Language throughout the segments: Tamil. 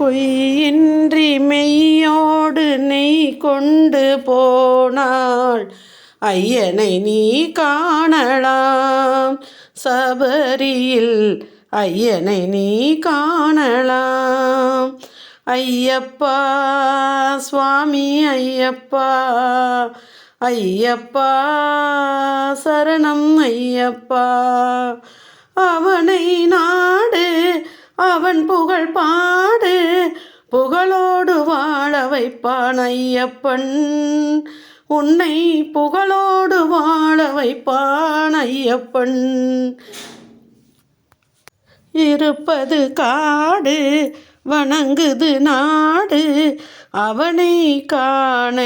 பொய்யின்றி மெய்யோடு நெய் கொண்டு போனாள். ஐயனை நீ காணலாம். சபரியில் ஐயனை நீ காணலாம். ஐயப்பா சுவாமி ஐயப்பா ஐயப்பா சரணம் ஐயப்பா. அவனை நாடு அவன் புகழ் பா புகழோடு வாழ வைப்பான் ஐயப்பன். உன்னை புகழோடு வாழ வைப்பான் ஐயப்பன். இருப்பது காடு வணங்குது நாடு அவனை காண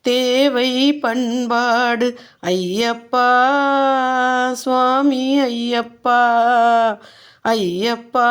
தேவை பண்பாடு. ஐயப்பா சுவாமி ஐயப்பா ஐயப்பா.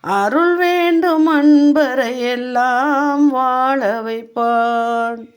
அருள் வேண்டும் அன்பரை எல்லாம் வாழ வைப்பான்.